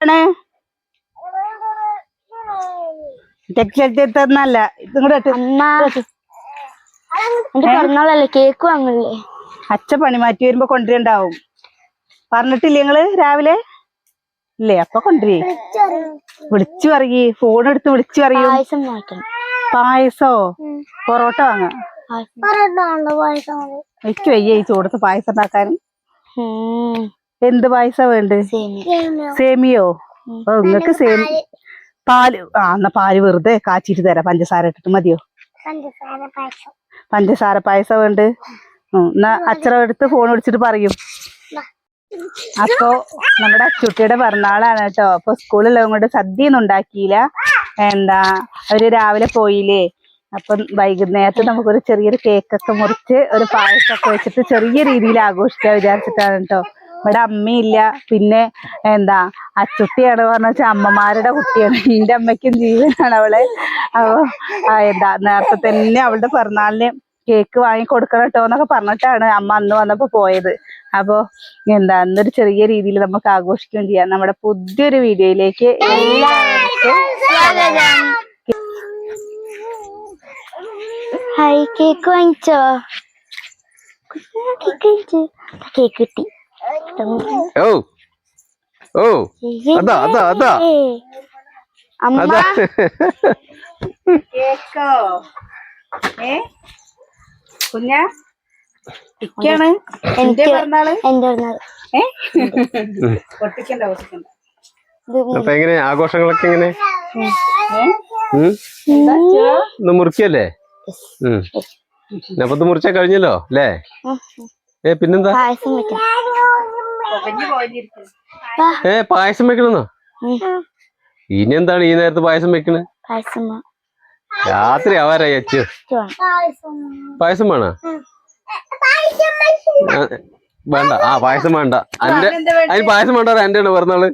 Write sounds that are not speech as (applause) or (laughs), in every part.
ആണ്. ടെക്സ്റ്റൈൽ ഇതും കൂടെ ഇട്ട്. അമ്മ. എന്റെ പിറന്നാളല്ലേ കേക്ക് വാങ്ങില്ലേ അച്ഛ പണി മാറ്റി വരുമ്പോ കൊണ്ടുവരണ്ടാവും പറഞ്ഞിട്ടില്ലേ നിങ്ങൾ രാവിലെ? ഇല്ലേ അപ്പൊ കൊണ്ടുവരേ. വിളിച്ചു പറയേ ഫോൺ എടുത്ത് വിളിച്ചു പറയൂ. പായസം പായസോ? പൊറോട്ട വാങ്ങാം. പായസം. എനിക്ക് വയ്യ ഈ ചൂടത്ത് പായസം ഉണ്ടാക്കാൻ ഉം. എന്ത് പായസ വേണ്ടത് സേമിയോ. ഓ നിങ്ങക്ക് സേമി പാൽ. ആ എന്നാ പാൽ വെറുതെ കാച്ചിട്ട് തരാം. പഞ്ചസാര ഇട്ടിട്ട് മതിയോ? പഞ്ചസാര പായസം. വേണ്ട? എന്നാ അച്ഛനെ എടുത്ത് ഫോൺ വിളിച്ചിട്ട് പറയും. അപ്പോ നമ്മുടെ അച്ചുട്ടിയുടെ പിറന്നാളാണ് കേട്ടോ. അപ്പൊ സ്കൂളിലെല്ലാം കൊണ്ട് സദ്യ ഒന്നും ഉണ്ടാക്കിയില്ല. എന്താ അവർ രാവിലെ പോയില്ലേ? അപ്പൊ വൈകുന്നേരത്ത് നമുക്കൊരു ചെറിയൊരു കേക്കൊക്കെ മുറിച്ച് ഒരു പായസമൊക്കെ വെച്ചിട്ട് ചെറിയ രീതിയിൽ ആഘോഷിക്കാൻ വിചാരിച്ചിട്ടാണ് കേട്ടോ. ഇവിടെ അമ്മയില്ല. പിന്നെ എന്താ അച്ചുട്ടിയാണ് പറഞ്ഞ വെച്ചാൽ അമ്മമാരുടെ കുട്ടിയാണ്. എന്റെ അമ്മയ്ക്കും ജീവനാണ് അവളെ. അപ്പൊ എന്താ നേരത്തെ തന്നെ അവളുടെ പിറന്നാളിന് കേക്ക് വാങ്ങി കൊടുക്കണം കേട്ടോ എന്നൊക്കെ പറഞ്ഞിട്ടാണ് അമ്മ അന്ന് വന്നപ്പോ പോയത്. അപ്പൊ എന്താ അന്നൊരു ചെറിയ രീതിയിൽ നമുക്ക് ആഘോഷിക്കുകയും ചെയ്യാം. നമ്മുടെ പുതിയൊരു വീഡിയോയിലേക്ക് എല്ലാവർക്കും ഹായ് കേക്ക് വാങ്ങിച്ചോ? കേക്ക് കിട്ടി. ഓ ഓ അതാ അതാ അതാ. അമ്മ. അതാ. കേക്കോ? ഏ? കുഞ്ഞ? ഇക്കാണ് എന്റെ പിറന്നാൾ എന്റെ പിറന്നാൾ ഏ? പൊട്ടിക്കണ്ട പൊട്ടിക്കണ്ട ഇത് അപ്പൊ എങ്ങനെ ആഘോഷങ്ങളൊക്കെ എങ്ങനെ? മുറിക്കല്ലേ? ഉം. അപ്പൊ മുറിച്ചാ കഴിഞ്ഞല്ലോ അല്ലേ. ഏ പിന്നെന്താ? പായസം വെക്കാം. പുകഞ്ഞ് പോയിരിക്കും. ഏ പായസം വെക്കണെന്നോ. ഇനി എന്താണ് ഈ നേരത്തെ പായസം വെക്കണേ. രാത്രി ആവാറായി അച്ചു. പായസം വേണോ? വേണ്ട. ആ പായസം വേണ്ട. എന്റെ? അതിന് പായസം വേണ്ട എന്റെ ആണ് പറഞ്ഞാൾ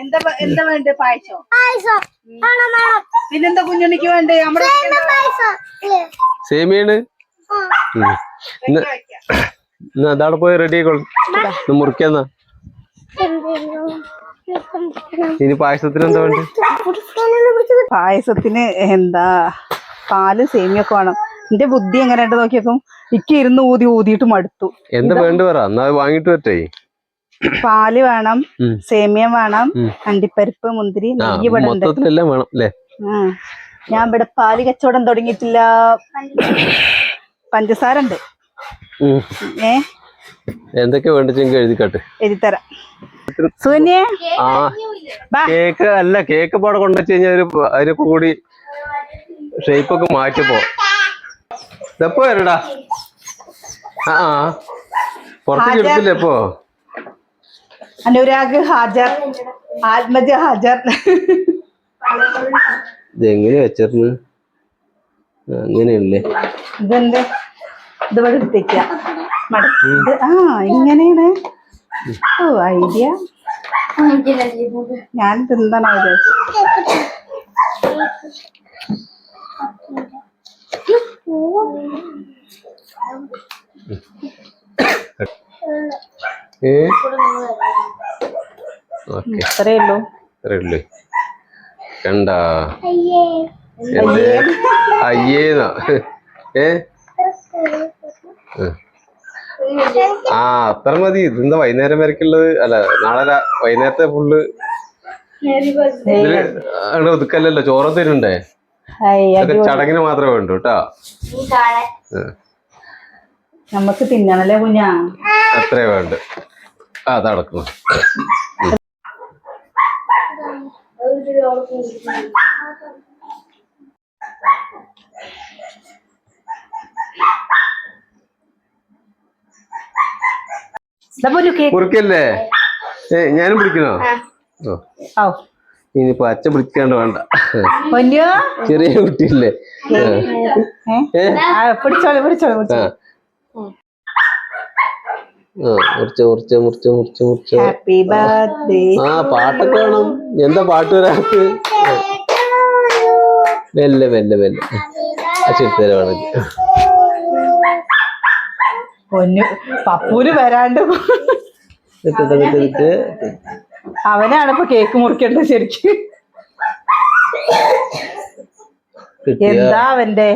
എന്താ എന്താ വേണ്ട പായസം? പിന്നെന്താ കുഞ്ഞുണ്ണിക്ക് വേണ്ടേ? നമ്മുടെ സേമിയാണ് അതാണ് പോയി റെഡി ആയിക്കോളും. മുറിക്കാന്നാ? ഇനി പായസത്തിന് എന്താ വേണ്ട? പായസത്തിന് എന്താ? പാൽ സേമിയൊക്കെ വേണം. എന്റെ ബുദ്ധി എങ്ങനെ ഉണ്ട് നോക്കിയേക്കും ഇക്ക് ഇരുന്ന് ഊതി ഊതിയിട്ട് മടുത്തു. എന്താ വേണ്ട പറ. എന്നാ വാങ്ങിട്ട് പറ്റേ പാൽ വേണം. സേമിയ വേണം. അണ്ടിപ്പരിപ്പ് മുന്തിരി നെയ്യ് വേണം ഞാൻ ഇവിടെ പാൽ കച്ചവടം തുടങ്ങിയിട്ടില്ല. പഞ്ചസാര ഉണ്ട്. ഏ? എന്തൊക്കെ വേണ്ടിച്ചെങ്കിൽ എഴുതിക്കാട്ട്? എഴുതിത്തരാം. സുന്യെ ആ കേക്ക് അല്ല കേക്ക് പാടെ കൊണ്ടുവച്ച് കഴിഞ്ഞാൽ ഒരു അതിന് കൂടി ഷേപ്പ് ഒക്കെ മാറ്റിപ്പോ ഇതെപ്പോ വരടാ. ആ പുറത്തേക്ക് എടുത്തില്ലേ ഇപ്പോ? അനുരാഗ് ഹാജർ. ആത്മജ ഹാജർ. ഇതെങ്ങനെ വെച്ചിരുന്നു അങ്ങനെയല്ലേ? ഇതെന്ത്? ഇത് ഇവിടെ എടുത്തേക്ക ആ ഇങ്ങനെയാണ്. Oh idea. ഞാൻ തിന്നണ വിചാരിച്ചു. ഏ? ഓക്കെ. ഇത്രേ ഉള്ളൂ. കണ്ട. അയ്യേന്നാ. ഏ. ആ അത്ര മതി. ഇതെന്താ വൈകുന്നേരം വരക്കുള്ളത് അല്ല നാളെ വൈകുന്നേരത്തെ ഫുള്ള് ഇതിൽ ഒതുക്കല്ലല്ലോ ചോറ് തരുണ്ടേ ചടങ്ങിന് മാത്രമേ വേണ്ടു കേട്ടോ നമുക്ക് തിന്നണല്ലേ കുഞ്ഞാ? അത്രേ വേണ്ട. ആ അതടക്കുന്നു ഇതാ പൊന്നു കേക്ക് മുറിക്കല്ലേ ഏ ഞാനും പിടിക്കണോ ഇനിയിപ്പോ അച്ഛൻ പിടിക്കാണ്ട് വേണ്ട. ചെറിയ കുട്ടിയല്ലേ? ആ. ഏ ആ പിടിച്ചോളി പിടിച്ചോളി ആ. പിടിച്ചോളി. ആ മുറിച്ച മുറിച്ച മുറിച്ച മുറിച്ച മുറിച്ച. ഹാപ്പി ബർത്ത്ഡേ ആ പാട്ടൊക്കെ വേണം. എന്താ പാട്ട് വരാത്ത മെല്ലെ മെല്ലെ മെല്ലെ. അച്ഛൻ വേണം പൊന്നു. പപ്പൂര് വരാണ്ട് അവനാണ് ഇപ്പൊ കേക്ക് മുറിക്കേണ്ടത് ശരിക്കും. എന്താ അവന്റെ?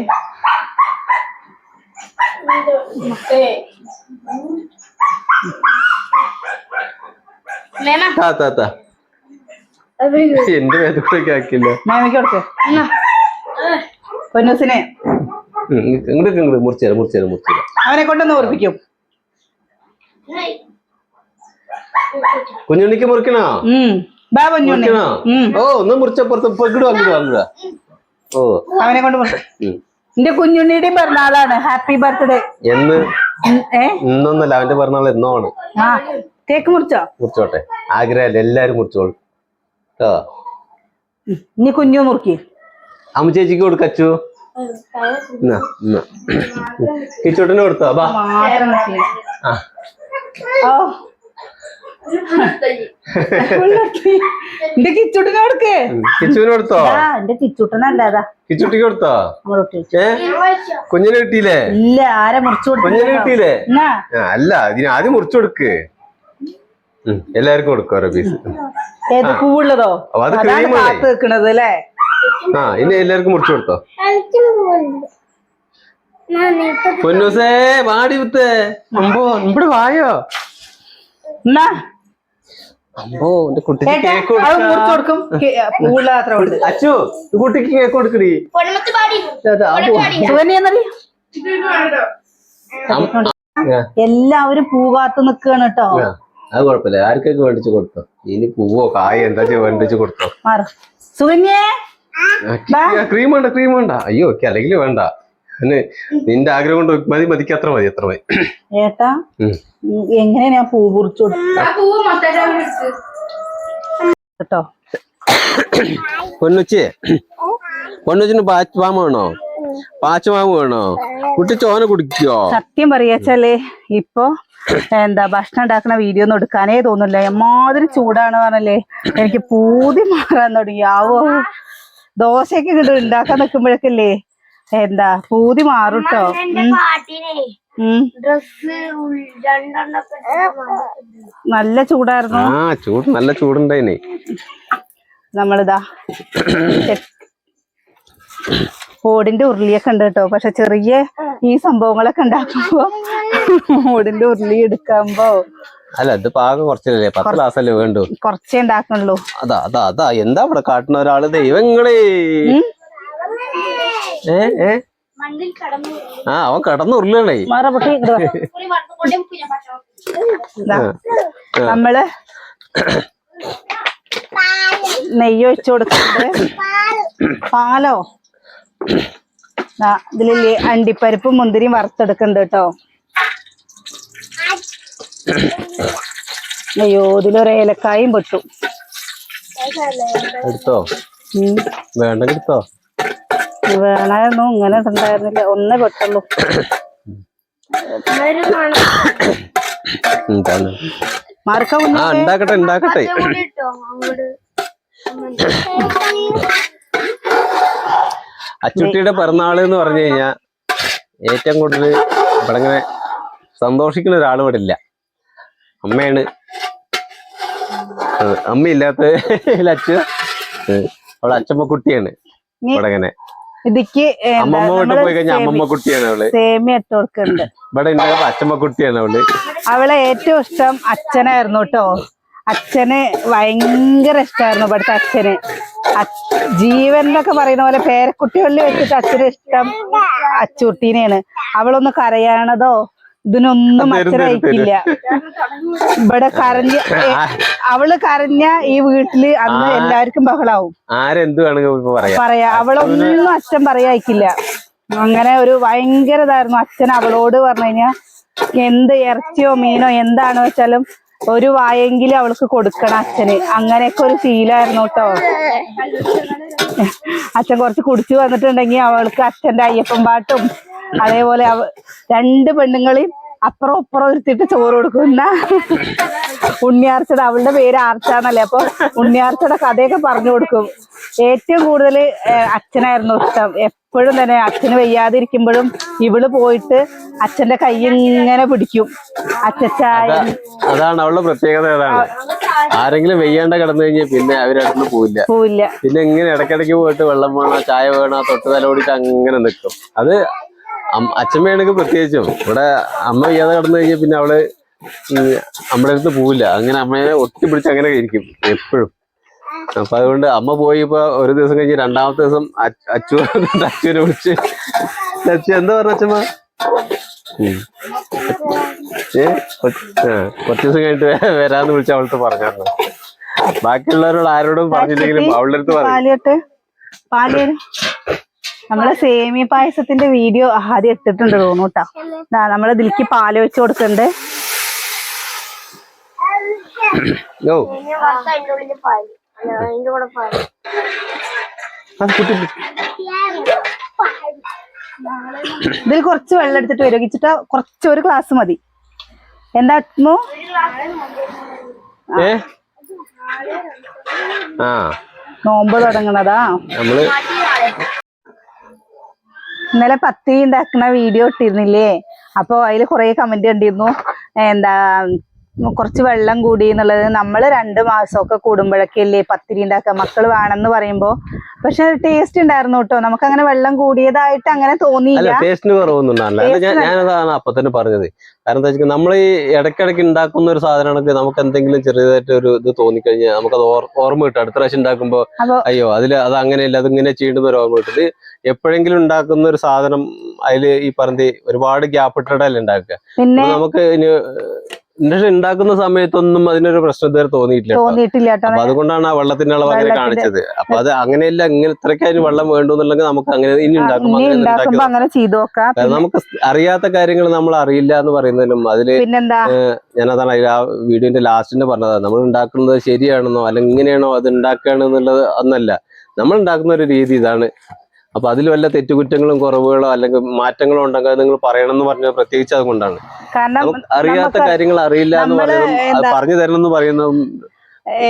എന്റെ വേദനയൊക്കെ ആക്കില്ല മാമിക്ക് കൊടുക്കേ. പൊന്നൂസിനെ. ഇങ്ങോട്ട് ഇങ്ങോട്ട് മുറിച്ചേരാ മുറിച്ചേരാ മുറിച്ചേരാ അവനെ കൊണ്ടൊന്ന് ഓർപ്പിക്കും കുഞ്ഞുണ്ണിക്ക് മുറിക്കണോ? ബാ പൊന്നുണ്ണി മുറിക്കണോ? ഓ ഒന്ന് മുറിച്ചപ്പുറത്ത് ഇങ്ങോട്ട് വാങ്ങിട്ട് വാങ്ങിടാ ഓ. അവനെ കൊണ്ട് മുറി ഉം. എന്റെ കുഞ്ഞുണ്ണിയുടെ പിറന്നാളാണ്. ഹാപ്പി ബർത്ത്ഡേ എന്ന്? ഇന്നൊന്നല്ല അവന്റെ പിറന്നാൾ എന്നോ ആണ് ആ കേക്ക് മുറിച്ചോ? മുറിച്ചോട്ടെ. ആഗ്രഹമല്ല എല്ലാരും മുറിച്ചോളൂ. കേട്ടോ? നീ ഇനി കുഞ്ഞു മുറുക്കി. അമ്മ ചേച്ചിക്ക് കൊടുക്കച്ചു കിച്ചോട്ടിന് കൊടുത്തോ ബാ. ആ. എന്റെ കിച്ചുട്ടിനെ കൊടുക്കേ. കിച്ചുവിന് കൊടുത്തോ? എന്റെ കിച്ചുട്ടനല്ലാതാ കിച്ചുട്ടിക്ക് കൊടുത്തോ? കുഞ്ഞിന് കിട്ടിയില്ലേ? ഇല്ല ആരെ മുറിച്ചു കുഞ്ഞിന് കിട്ടിയില്ലേ? അല്ല ഇതിന് ആദ്യം മുറിച്ചു കൊടുക്ക്. എല്ലാവർക്കും കൊടുക്കും ഓരോ പീസ്. ഏത് പൂവുള്ളതോ? അത് ക്രീം വെക്കണത് അല്ലേ? ആ ഇനി എല്ലാവർക്കും മുറിച്ചു കൊടുത്തോ? പൊന്നൂസേ വാടി വിത്ത് അമ്പോ ഇവിടെ വായോ? എന്നാ? അമ്പോ എന്റെ കുട്ടിക്ക് കേക്ക് കൊടുക്കും. അച്ചു കുട്ടിക്ക് കേക്ക് കൊടുക്കടി. എല്ലാവരും പൂ കാത്ത് നിക്കാണ് കേട്ടോ. അത് കുഴപ്പമില്ല. ആർക്കൊക്കെ വേണ്ടിച്ച് കൊടുത്തോ? ഇനി പൂവോ കായ എന്താ വേണ്ടിച്ച് കൊടുത്തോ? മാറ്. സുകന്യേ ക്രീം വേണ്ട ക്രീം വേണ്ട. അയ്യോ അല്ലെങ്കിൽ വേണ്ട. പിന്നെ നിന്റെ ആഗ്രഹം കൊണ്ട് മതി മതിക്ക് അത്ര മതി അത്ര മതി. ഏട്ടാ എങ്ങനെ ഞാൻ പൂ കുറിച്ചു കേട്ടോ? പൊന്നുച്ചേ പൊന്നുച്ചിന് പാച്ചുമാമ വേണോ? പാച്ചുമാമ വേണോ? കുട്ടി ചോന കുടിക്കോ? സത്യം പറയാച്ചാലേ ഇപ്പൊ എന്താ ഭക്ഷണം ഉണ്ടാക്കുന്ന വീഡിയോ ഒന്നും എടുക്കാനേ തോന്നില്ല എമ്മാതിരി ചൂടാണ് പറഞ്ഞല്ലേ എനിക്ക് പൂതി മാറാൻ തുടങ്ങി. ആവോ. ദോശയൊക്കെ ഇങ്ങോട്ട് ഉണ്ടാക്കാൻ നിൽക്കുമ്പോഴൊക്കെല്ലേ എന്താ പൂതി മാറുട്ടോ നല്ല ചൂടായിരുന്നു. ആ ചൂട് നല്ല ചൂടുണ്ടായിനെ. നമ്മളിതാ (coughs) ഓടിന്റെ ഉരുളിയൊക്കെ ഉണ്ട് കേട്ടോ. പക്ഷെ ചെറിയ ഈ സംഭവങ്ങളൊക്കെ ഉണ്ടാക്കുമ്പോ ഓടിന്റെ ഉരുളി എടുക്കുമ്പോ അല്ല ഇത് പാകം കുറച്ചല്ലേ പത്ത് ക്ലാസ്സല്ലേ വേണ്ടു? കുറച്ചേ ഉണ്ടാക്കണല്ലോ അതാ അതാ അതാ. എന്താ ഇവിടെ കാട്ടുന്ന ഒരാൾ? ദൈവങ്ങളേ. ഏ ഏ? ആ അവൻ കടന്ന് ഉരുളണേ. മാറ പൊട്ടി ഇങ്ങട് വാ. ഒരു വറുത്തുകൊണ്ടേ പിന്നെ ഭക്ഷണം ഇതാ. നമ്മൾ നെയ്യ് ഒഴിച്ചു കൊടുക്കുന്നുണ്ട് (coughs) പാലോ? ഇതിലില്ലേ അണ്ടിപ്പരിപ്പും മുന്തിരിയും വറുത്തെടുക്കുന്നുണ്ട് കേട്ടോ. അയ്യോ ഇതിലൊരു ഏലക്കായും പൊട്ടു. എടുത്തോ? ഉം. വേണ്ടെങ്കിൽ എടുത്തോ? വേണമായിരുന്നു ഇങ്ങനെ ഉണ്ടായിരുന്നില്ല ഒന്നേ പെട്ടുള്ളൂ. ഉണ്ടാക്കട്ടെ ഉണ്ടാക്കട്ടെ. അച്ചുട്ടിയുടെ പിറന്നാൾ എന്ന് പറഞ്ഞു കഴിഞ്ഞാൽ ഏറ്റവും കൂടുതൽ ഇവിടെ ഇങ്ങനെ സന്തോഷിക്കുന്ന ഒരാൾ ഇവിടെ ഇല്ല. അമ്മയാണ്. അമ്മയില്ലാത്ത അച്ഛൻ അവളെ അച്ഛമ്മ കുട്ടിയാണ് ഇവിടെ ഇങ്ങനെ. ഇതിക്ക് അമ്മമ്മ വീട്ടിൽ പോയി കഴിഞ്ഞാൽ അമ്മമ്മ കുട്ടിയാണ് അവൾ. സേമിയ ഇട്ട് കൊടുക്കുന്നുണ്ട്. ഇവിടെ ഉണ്ടാകുമ്പോ അച്ഛമ്മ കുട്ടിയാണ് അവൾ. അവളെ ഏറ്റവും ഇഷ്ടം അച്ഛനായിരുന്നു കേട്ടോ. അച്ഛന് ഭയങ്കര ഇഷ്ടമായിരുന്നു ഇവിടുത്തെ അച്ഛന്. അച്- ജീവൻ എന്നൊക്കെ പറയുന്ന പോലെ പേരക്കുട്ടികളിൽ വെച്ചിട്ട് അച്ഛന് ഇഷ്ടം അച്ചുട്ടീനെയാണ്. അവളൊന്ന് കരയാണതോ ഇതിനൊന്നും തരും, ഇവിടെ കരഞ്ഞ അവൾ കരഞ്ഞ ഈ വീട്ടിൽ അന്ന് എല്ലാവർക്കും ബഹളാവും. പറയാം. അവളൊന്നും അച്ഛൻ പറയായിക്കില്ല അങ്ങനെ ഒരു ഭയങ്കര ഇതായിരുന്നു. അച്ഛൻ അവളോട് പറഞ്ഞു കഴിഞ്ഞാ എന്ത് ഇറച്ചിയോ മീനോ എന്താണോ വെച്ചാലും ഒരു വായെങ്കിലും അവൾക്ക് കൊടുക്കണം അച്ഛന്. അങ്ങനെയൊക്കെ ഒരു ഫീലായിരുന്നു കേട്ടോ അച്ഛൻ കുറച്ച് കുടിച്ചു വന്നിട്ടുണ്ടെങ്കിൽ അവൾക്ക് അച്ഛന്റെ അയ്യപ്പൻ പാട്ടും അതേപോലെ രണ്ട് പെണ്ണുങ്ങളെയും അപ്പുറം അപ്പുറം ഇരുത്തിയിട്ട് ചോറ് കൊടുക്കുന്ന ഉണ്ണിയാർച്ചയുടെ അവളുടെ പേര് ആർച്ചാന്നല്ലേ? അപ്പൊ ഉണ്ണിയാർച്ചയുടെ കഥയൊക്കെ പറഞ്ഞു കൊടുക്കും. ഏറ്റവും കൂടുതൽ അച്ഛനായിരുന്നു ഇഷ്ടം. എപ്പോഴും തന്നെ അച്ഛന് വയ്യാതിരിക്കുമ്പോഴും ഇവൾ പോയിട്ട് അച്ഛന്റെ കൈ ഇങ്ങനെ പിടിക്കും. അച്ഛച്ചായ അതാണ് അവളുടെ പ്രത്യേകത അതാണ്. ആരെങ്കിലും വെയ്യാണ്ട കിടന്നു കഴിഞ്ഞാൽ പിന്നെ അവരടുത്ത് പോവില്ല. പോവില്ല. പിന്നെ ഇങ്ങനെ ഇടയ്ക്കിടയ്ക്ക് പോയിട്ട് വെള്ളം വേണോ ചായ വേണോ തൊട്ട് തലോടിച്ച് അങ്ങനെ നിൽക്കും അത് അച്ഛമ്മയാണെങ്കിൽ പ്രത്യേകിച്ചും. ഇവിടെ അമ്മ വയ്യാതെ കിടന്നു കഴിഞ്ഞാൽ പിന്നെ അവൾ നമ്മുടെ അടുത്ത് പോവില്ല. അങ്ങനെ അമ്മയെ ഒട്ടിപ്പിടിച്ച് അങ്ങനെ ഇരിക്കും എപ്പോഴും. അപ്പൊ അതുകൊണ്ട് അമ്മ പോയി ഇപ്പൊ ഒരു ദിവസം കഴിഞ്ഞ് രണ്ടാമത്തെ ദിവസം അച്ചു അച്ചുവിനെ വിളിച്ച്. അച്ചു എന്താ പറഞ്ഞ അച്ഛമ്മ. ഏ? കുറച്ച് ദിവസം കഴിഞ്ഞിട്ട് വരാന്ന് വിളിച്ച് അവളടുത്ത് പറഞ്ഞായിരുന്നു. ബാക്കിയുള്ളവരോട് ആരോടും പറഞ്ഞില്ലെങ്കിലും അവളുടെ അടുത്ത് പറഞ്ഞു നമ്മളെ സേമിയ പായസത്തിന്റെ വീഡിയോ ആദ്യം ഇട്ടിട്ടുണ്ട് തോന്നൂട്ടാ നമ്മളെ ദാ നമ്മൾ ഇതിലേക്ക് പാൽ വെച്ച് കൊടുക്കുന്നുണ്ട് ഓ ഇനി വറുത്ത അതിന്റെ ഉള്ളിൽ പാൽ അല്ല, അതിന്റെ കൂടെ പാൽ അത് കുട്ടി ഇതിൽ കുറച്ച് വെള്ളം എടുത്തിട്ട് വരും ഇച്ചിട്ട് കുറച്ച് ഒരു ഗ്ലാസ് മതി. എന്താ ആ. നോമ്പ് തുടങ്ങണതാ. നമ്മൾ ഇന്നലെ പത്തി ഉണ്ടാക്കുന്ന വീഡിയോ ഇട്ടിരുന്നില്ലേ? അപ്പൊ അതിൽ കുറെ കമന്റ് കണ്ടിരുന്നു. എന്താ കുറച്ച് വെള്ളം കൂടി എന്നുള്ളത് നമ്മൾ രണ്ട് മാസമൊക്കെ കൂടുമ്പോഴൊക്കെ അല്ലേ പത്തിരി ഉണ്ടാക്കുക. മക്കൾ വേണമെന്ന് പറയുമ്പോ. പക്ഷെ ടേസ്റ്റ് ഉണ്ടായിരുന്നു കേട്ടോ. നമുക്ക് അങ്ങനെ വെള്ളം കൂടിയതായിട്ട് അങ്ങനെ തോന്നിയില്ല. ടേസ്റ്റിന് കുറവൊന്നും ഉണ്ടാവില്ല ഞാൻ ഞാനതാണ് അപ്പൊ തന്നെ പറഞ്ഞത്. കാരണം എന്താ വെച്ചാൽ നമ്മൾ ഈ ഇടയ്ക്കിടയ്ക്ക് ഉണ്ടാക്കുന്ന ഒരു സാധനമാണെങ്കിൽ നമുക്ക് എന്തെങ്കിലും ചെറിയതായിട്ട് ഒരു ഇത് തോന്നിക്കഴിഞ്ഞാൽ നമുക്കത് ഓർ- ഓർമ്മ കിട്ടും. അടുത്ത പ്രാവശ്യം ഉണ്ടാക്കുമ്പോൾ അയ്യോ അതിൽ അത് അങ്ങനെയല്ല അത് ഇങ്ങനെ ചെയ്യേണ്ടുന്ന ഒരു ഓർമ്മ കിട്ടും. എപ്പോഴെങ്കിലും ഉണ്ടാക്കുന്ന ഒരു സാധനം അതിൽ ഈ പറഞ്ഞ ഒരുപാട് ഗ്യാപ്പ് ഇട്ടിട്ടല്ലേ ഉണ്ടാക്കുക. പിന്നെ നമുക്ക് ഇനി ഇൻഡക്ഷൻ ഉണ്ടാക്കുന്ന സമയത്തൊന്നും അതിനൊരു പ്രശ്നം ഇതുവരെ തോന്നിയിട്ടില്ല അപ്പൊ അതുകൊണ്ടാണ് ആ വെള്ളത്തിന്റെ അളവ് അങ്ങനെ കാണിച്ചത്. അപ്പൊ അത് അങ്ങനെയല്ല ഇങ്ങനെ ഇത്രയ്ക്ക് അതിന് വെള്ളം വേണ്ടു എന്നുണ്ടെങ്കിൽ നമുക്ക് അങ്ങനെ ഇനി ഉണ്ടാക്കുമ്പോൾ അങ്ങനെ ഉണ്ടാക്കി അങ്ങനെ ചെയ്തു നോക്കാം. നമുക്ക് അറിയാത്ത കാര്യങ്ങൾ നമ്മൾ അറിയില്ല എന്ന് പറയുന്നതിലും അതിൽ ഞാനതാണ് അതിൽ ആ വീഡിയോന്റെ ലാസ്റ്റിന്റെ പറഞ്ഞത് നമ്മൾ ഉണ്ടാക്കുന്നത് ശരിയാണെന്നോ അല്ലെങ്കിൽ ഇങ്ങനെയാണോ അത് ഉണ്ടാക്കുകയാണെന്നുള്ളത് ഒന്നല്ല. നമ്മൾ ഉണ്ടാക്കുന്ന ഒരു രീതി ഇതാണ്. അപ്പൊ അതിൽ വല്ല തെറ്റുകുറ്റങ്ങളും കുറവുകളോ അല്ലെങ്കിൽ മാറ്റങ്ങളോ ഉണ്ടെങ്കിൽ അത് നിങ്ങൾ പറയണം എന്ന് പറഞ്ഞത് പ്രത്യേകിച്ച് അതുകൊണ്ടാണ്. കാരണം അറിയാത്ത കാര്യങ്ങൾ അറിയില്ല എന്ന് പറയുന്നത് പറഞ്ഞു തരണം എന്ന് പറയുന്നതും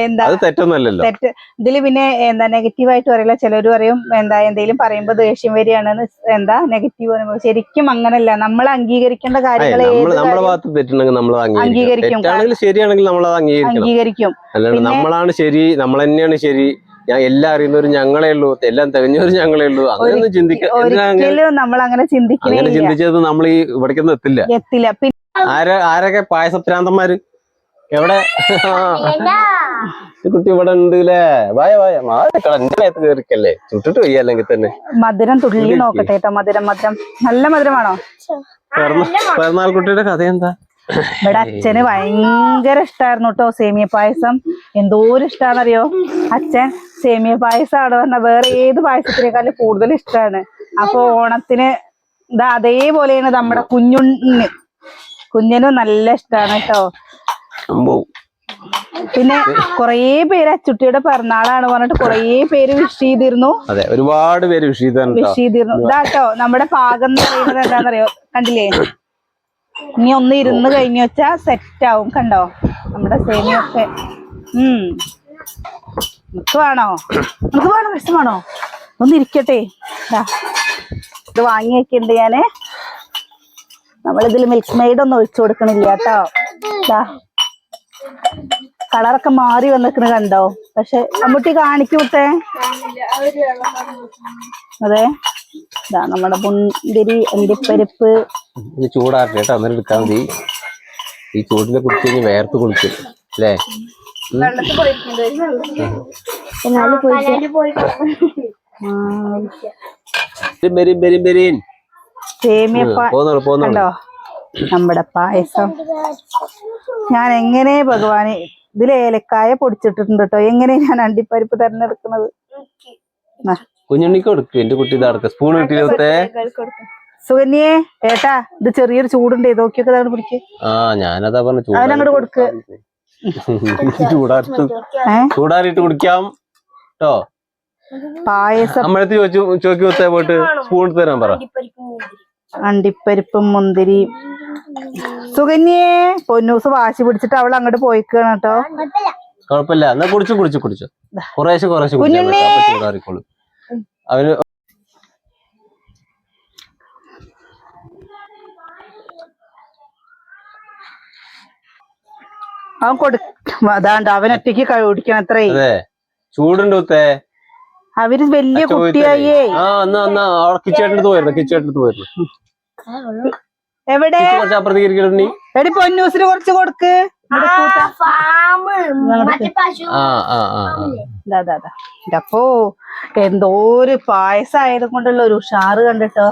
എന്താ അത് തെറ്റൊന്നല്ലല്ലോ തെറ്റ് ഇതിൽ പിന്നെ എന്താ നെഗറ്റീവ് ആയിട്ട് പറയില്ല. ചിലർ പറയും എന്താ എന്തെങ്കിലും പറയുമ്പോ ദേഷ്യം വരികയാണെന്ന് എന്താ നെഗറ്റീവ് പറയുമ്പോ. ശരിക്കും അങ്ങനല്ല. നമ്മൾ അംഗീകരിക്കേണ്ട കാര്യങ്ങൾ നമ്മുടെ കാര്യം ഭാഗത്ത് തെറ്റുണ്ടെങ്കിൽ നമ്മൾ അംഗീകരിക്കും. ശരിയാണെങ്കിൽ നമ്മൾ അത് അംഗീകരിക്കും. അംഗീകരിക്കും അല്ലാണ്ട് നമ്മളാണ് ശരി നമ്മൾ തന്നെയാണ് ശരി ഞാൻ എല്ലാം അറിയുന്നവരും ഞങ്ങളെ ഉള്ളൂ എല്ലാം തികഞ്ഞവരും ഞങ്ങളെ ഉള്ളൂ. അങ്ങനെയൊന്നും ചിന്തിക്കാൻ നമ്മൾ അങ്ങനെ അങ്ങനെ ചിന്തിച്ചത് നമ്മൾ ഈ ഇവിടേക്കൊന്നും എത്തില്ല. ആരൊക്കെ പായസപ്രാന്തന്മാര് എവിടെ? കുട്ടി ഇവിടെ ഉണ്ട് അല്ലേ വായ. വായ എന്റെ മേത്ത് കയറിക്കല്ലേ? ചുട്ടിട്ട് വയ്യ അല്ലെങ്കിൽ തന്നെ. മധുരം തുള്ളി നോക്കട്ടെ കേട്ടോ മധുരം മധുരം. നല്ല മധുരമാണോ? പിറന്ന- പിറന്നാൾ കുട്ടിയുടെ കഥ എന്താ? ഇവിടെ അച്ഛന് ഭയങ്കര ഇഷ്ടമായിരുന്നു കേട്ടോ സേമിയ പായസം. എന്തോരം ഇഷ്ടാന്നറിയോ? അച്ഛൻ സേമിയ പായസം അവിടെ വന്ന വേറെ ഏത് പായസത്തിനേക്കാളും കൂടുതൽ ഇഷ്ടമാണ് അപ്പൊ ഓണത്തിന് ഇതാ അതേപോലെയാണ് നമ്മുടെ കുഞ്ഞുണ്ണിന്. കുഞ്ഞിനും നല്ല ഇഷ്ടമാണ് കേട്ടോ പിന്നെ കൊറേ പേര് അച്ചുട്ടിയുടെ പിറന്നാളാണ് പറഞ്ഞിട്ട് കൊറേ പേര് വിഷ് ചെയ്തിരുന്നു. അതെ ഒരുപാട് പേര് വിഷ് ചെയ്തിരുന്നു വിഷ് ചെയ്തിരുന്നു. ഇതാട്ടോ നമ്മുടെ പാകം എന്ന് പറയുന്നത് എന്താണെന്നറിയോ കണ്ടില്ലേ? ഇനി ഒന്ന് ഇരുന്ന് കഴിഞ്ഞു വെച്ചാ സെറ്റ് ആവും കണ്ടോ? നമ്മുടെ സേമിയൊക്കെ. ഉം. വേണോ? നമുക്ക് വേണോ? വിഷമാണോ? ഒന്ന് ഇരിക്കട്ടെ. ഇത് വാങ്ങി വെക്കുന്നുണ്ട് ഞാൻ. നമ്മളിതിൽ മിൽക്ക് മെയ്ഡ് ഒന്നും ഒഴിച്ചു കൊടുക്കണില്ല കേട്ടോ. കളറൊക്കെ മാറി വന്നിക്കണ് കണ്ടോ? പക്ഷെ അമ്മൂട്ടി കാണിക്കൂട്ടെ അതെ. ഇതാ നമ്മുടെ മുന്തിരി അണ്ടിപ്പരിപ്പ്. ഇത് കേട്ടോ. അന്നേരം എടുക്കാൻ മതി. ഈ ചൂടിനെ കുടിച്ച് കഴിഞ്ഞ് വേർത്ത് കുളിക്കും അല്ലേ? കനാലിൽ പോയി ബെരീൻ ബെരീൻ ബെരീൻ സേമിയ പാ- പോന്നോളൂ പോന്നോളൂ. നമ്മുടെ പായസം. ഞാൻ എങ്ങനെ ഭഗവാന് ഇതിൽ ഏലക്കായ പൊടിച്ചിട്ടിട്ടുണ്ട് കേട്ടോ. എങ്ങനെ ഞാൻ അണ്ടിപ്പരിപ്പ് തെരഞ്ഞെടുക്കുന്നത്. കുഞ്ഞുണ്ണിക്ക് കൊടുക്കും എന്റെ കുട്ടി ഇതാർക്ക് സ്പൂൺ കിട്ടിയത്തെ സുകന്യേ ഏട്ടാ ഇത് ചെറിയൊരു ചൂടുണ്ട് നോക്കിയൊക്കെ ഇതാണ് പിടിക്ക്. ആ ഞാനതാ പറഞ്ഞു അതിനങ്ങട് കൊടുക്ക്. (laughs) ചൂടാറിട്ട് ഏ? കുടിക്കാം കേട്ടോ പായസം. അമ്മഴത്ത് ചോദിച്ചു ചോക്കി കുത്തേ പോയിട്ട് സ്പൂൺ തരാൻ പറ. അണ്ടിപ്പരിപ്പും മുന്തിരി. സുകന്യേ പൊന്നൂസ് വാശി പിടിച്ചിട്ട് അവൾ അങ്ങോട്ട് പോയിക്കാണ് കേട്ടോ. കുഴപ്പമില്ല എന്നാ കുടിച്ചു കുടിച്ചു കുടിച്ചു. കുറേശ്ശെ കുറേശ്ശെ കുടിച്ചാ ചൂടാറിക്കോളും. അവന് അവൻ കൊടു അതാണ്ട് അവൻ ഒറ്റയ്ക്ക് കുടിക്കണം അത്രേ. അതെ. ചൂടുണ്ട് ഉത്തേ അവർ വലിയ കുട്ടിയായേ. ആ എന്നാ എന്നാ അവിടെ കിച്ചേട്ടടുത്ത് പോയിരുന്നു കിച്ചേട്ടടുത്ത് പോയിരുന്നു. എവിടെ? കുറച്ച് അപ്പുറത്തേക്ക് ഇരിക്കണി എടി പൊന്നൂസിന് കുറച്ച് കൊടുക്ക്. ഫാമ് മറ്റേ പശു ആ ആ ആ. ആ. ദാ, ദാ, ദാ. ഇതപ്പോ എന്തോ ഒരു പായസായത് കൊണ്ടുള്ള ഒരു ഉഷാറ് കണ്ടിട്ടോ?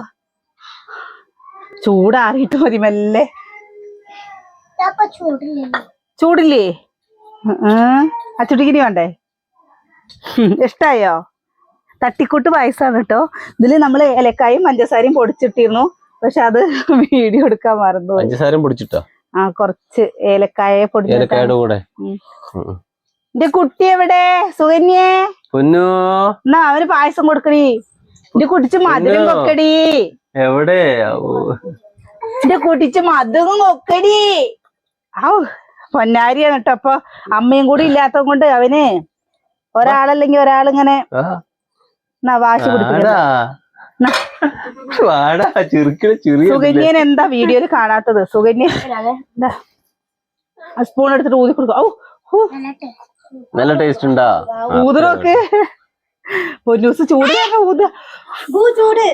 ചൂടാറിയിട്ട് മതി മെല്ലെ. ചൂടില്ലേ? ചൂടില്ലേ? അച്ചുട്ടിക്കിനി വേണ്ടേ? ഇഷ്ടായോ? തട്ടിക്കൂട്ട് പായസാണ് കേട്ടോ. ഇതിൽ നമ്മൾ ഇലക്കായും പഞ്ചസാരയും പൊടിച്ചിട്ടിരുന്നു. പക്ഷെ അത് (laughs) വീഡിയോ എടുക്കാൻ മറന്നു പഞ്ചസാരയും പഞ്ചസാരം പൊടിച്ചിട്ടോ? ആ കുറച്ച് ഏലക്കായ പൊടി ഏലക്കായുടെ കൂടെ. എന്റെ കുട്ടി എവിടെ? സുകന്യേ? എന്നാ അവന് പായസം കൊടുക്കടി. എന്റെ കുട്ടിച്ച് മധുരം കൊക്കടി. എവിടെ. എന്റെ കുട്ടിച്ച് മധുരം കൊക്കടി. ഔ പൊന്നാരിയാണ് കേട്ടോ അപ്പൊ അമ്മയും കൂടി ഇല്ലാത്തത് കൊണ്ട് അവന് ഒരാളല്ലെങ്കിൽ ഒരാളിങ്ങനെ വാശി പിടിക്കുന്നത് (laughs) വാടാ ചെറിയ സുകന്യൻ എന്താ വീഡിയോയിൽ കാണാത്തത്? സുകന്യ സ്പൂൺ എടുത്തിട്ട് ഊതി കൊടുക്കും. ഔ ഹൂ, നല്ല ടേസ്റ്റ് ഉണ്ടാ? ഊതറൊക്കെ ഊതറൊക്കെ ദിവസം ചൂട് ഊത. ചൂട്.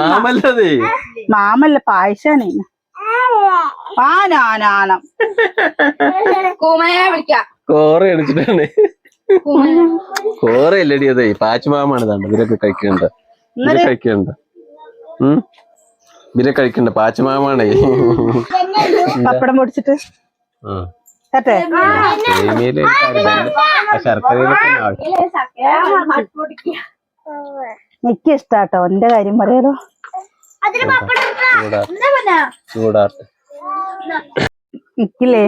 മാമല്ലതേ. മാമല്ല പായസാണ്. പാനാനാണം കോറ അടിച്ചിട്ടാണ് (laughs) കോറ അല്ലടി അതെ പാച്ചുമാമാണ് ഇതാണ്ട്. ഇവരൊക്കെ കഴിക്കണ്ട. ഇവരെ കഴിക്കണ്ട. ഉം? ഇവരെ കഴിക്കണ്ട. പാച്ചുമാമാണ്. പപ്പടം പൊടിച്ചിട്ട്. എനിക്ക് ഇഷ്ടാട്ടോ. എന്റെ കാര്യം പറയാലോ? ചൂടാട്ടെ എനിക്കില്ലേ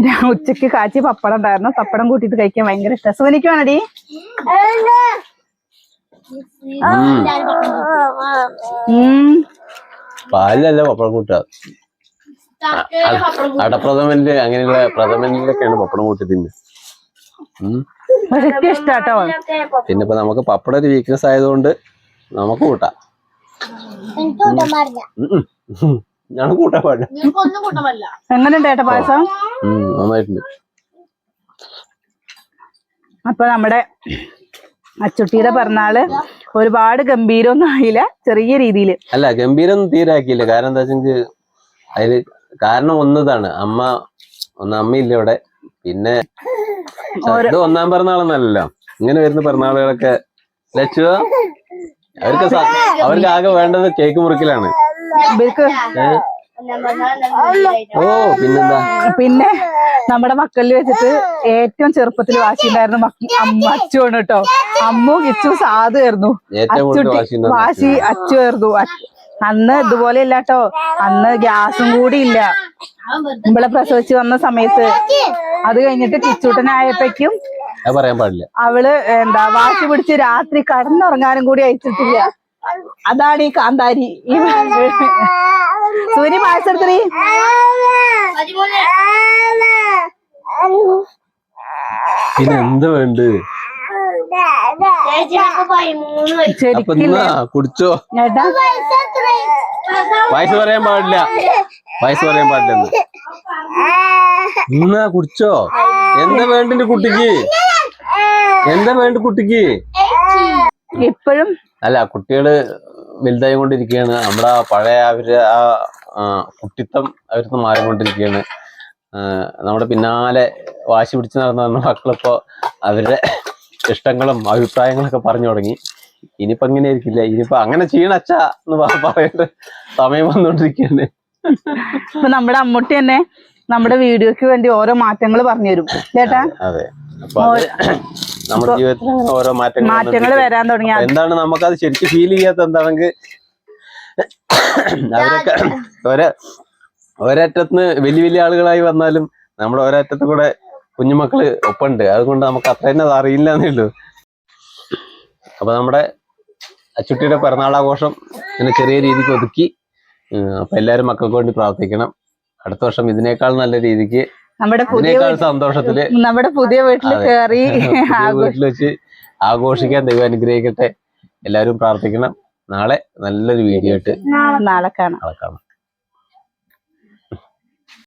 ഞാൻ ഉച്ചയ്ക്ക് കാച്ചി പപ്പടം ഉണ്ടായിരുന്നു. പപ്പടം കൂട്ടിട്ട് കഴിക്കാൻ ഭയങ്കര ഇഷ്ടം. സുനിക്ക് വേണടി. ഉം. പപ്പടം കൂട്ടുക. അടപ്രഥമന്റെ അങ്ങനെയുള്ള പ്രഥമനിലൊക്കെയാണ് പപ്പടം കൂട്ടി എനിക്ക് ഇഷ്ടാട്ടോ. പിന്നെ ഇപ്പൊ നമുക്ക് പപ്പടം ഒരു വീക്ക്നെസ് ആയതുകൊണ്ട് നമുക്ക് കൂട്ടാം. ഞാൻ കൂട്ടാൻ പാടില്ല എങ്ങനെയുണ്ട് ഏട്ടാ പായസം? നന്നായിട്ടുണ്ട്. അപ്പൊ നമ്മുടെ അച്ചുട്ടിയുടെ പിറന്നാൾ ഒരുപാട് ഗംഭീരമൊന്നും ആയില്ല ചെറിയ രീതിയിൽ അല്ല ഗംഭീരം തീരാക്കിയില്ല. കാരണം എന്താ വെച്ചെങ്കിൽ അതിൽ കാരണം ഒന്നതാണ്. അമ്മ ഒന്ന് അമ്മയില്ല ഇവിടെ. പിന്നെ ഇത് ഒന്നാം പിറന്നാളെന്നല്ലല്ലോ. ഇങ്ങനെ വരുന്ന പിറന്നാളുകളൊക്കെ. ലക്ഷ്യ അവർക്ക് അവർക്ക് ആകെ വേണ്ടത് കേക്ക് മുറിക്കലാണ്? ഓ പിന്നെന്താ? പിന്നെ നമ്മുടെ മക്കളിൽ വെച്ചിട്ട് ഏറ്റവും ചെറുപ്പത്തിൽ വാശിയുണ്ടായിരുന്നു മക്ക- അമ്മ അച്ചുവാണ് കേട്ടോ. അമ്മു കിച്ചു സാധുവായിരുന്നു അച്ചുട്ടി വാശി അച്ചുവായിരുന്നു അന്ന് ഇതുപോലെ ഇല്ല കേട്ടോ. അന്ന് ഗ്യാസും കൂടി ഇല്ല. നമ്മളെ പ്രസവിച്ചു വന്ന സമയത്ത് അത് കഴിഞ്ഞിട്ട് കിച്ചൂട്ടനായപ്പോഴേക്കും പറയാൻ പാടില്ല. അവൾ എന്താ വാശി പിടിച്ച് രാത്രി കടന്നുറങ്ങാനും കൂടി അയച്ചിട്ടില്ല. അതാണ് ഈ കാന്താരി ഈ സൂര്യ പായസെടുത്തീ പിന്നെ എന്ത് വേണ്ട കുടിച്ചോ വയസ്സ് പറയാൻ പാടില്ല വയസ്സ് പറയാൻ പാടില്ല. എന്നാ കുടിച്ചോ എന്താ വേണ്ട കുട്ടിക്ക് എന്താ വേണ്ട കുട്ടിക്ക് ഇപ്പോഴും അല്ല കുട്ടികൾ വലുതായി കൊണ്ടിരിക്കുകയാണ്. നമ്മുടെ പഴയ അവർ ആ കുട്ടിത്തം അവർക്ക് മാറിക്കൊണ്ടിരിക്കുകയാണ്. നമ്മുടെ പിന്നാലെ വാശി പിടിച്ച് നടന്ന വന്ന മക്കളിപ്പോ അവരുടെ ഇഷ്ടങ്ങളും അഭിപ്രായങ്ങളൊക്കെ പറഞ്ഞു തുടങ്ങി. ഇനിയിപ്പോ അങ്ങനെ ആയിരിക്കില്ല ഇനിയിപ്പോ അങ്ങനെ ചെയ്യണ അച്ഛ എന്ന് പറയേണ്ട സമയം വന്നോണ്ടിരിക്കുകയാണ്. ഇപ്പൊ നമ്മുടെ അമ്മൂട്ടി തന്നെ നമ്മുടെ വീഡിയോക്ക് വേണ്ടി ഓരോ മാറ്റങ്ങൾ പറഞ്ഞു തരും. ചേട്ടാ നമ്മുടെ ജീവിതത്തിൽ അങ്ങനെ ഓരോ മാറ്റങ്ങൾ മാറ്റങ്ങൾ വരാൻ തുടങ്ങി. എന്താണ് നമുക്കത് ശരിക്കും ഫീൽ ചെയ്യാത്ത എന്താണെങ്കിൽ അവരൊക്കെ ഒരേ വലിയ വലിയ ആളുകളായി വന്നാലും നമ്മുടെ ഒരറ്റത്ത് കൂടെ കുഞ്ഞുമക്കൾ ഒപ്പുണ്ട്. അതുകൊണ്ട് നമുക്ക് അത്ര തന്നെ അത് അറിയില്ല എന്നുള്ളൂ അപ്പൊ നമ്മുടെ അച്ചുട്ടിയുടെ പിറന്നാളാഘോഷം ഇങ്ങനെ ചെറിയ രീതിക്ക് ഒതുക്കി അപ്പൊ എല്ലാരും മക്കൾക്ക് വേണ്ടി പ്രാർത്ഥിക്കണം. അടുത്ത വർഷം ഇതിനേക്കാൾ നല്ല രീതിക്ക് നമ്മുടെ പുതിയ സന്തോഷത്തിൽ നമ്മുടെ പുതിയ വീട്ടിൽ കയറി വീട്ടിൽ വെച്ച് ആഘോഷിക്കാൻ ദൈവം അനുഗ്രഹിക്കട്ടെ. എല്ലാവരും പ്രാർത്ഥിക്കണം. നാളെ നല്ലൊരു വീഡിയോ ആയിട്ട് നാളെ കാണാം. നാളെ കാണാം.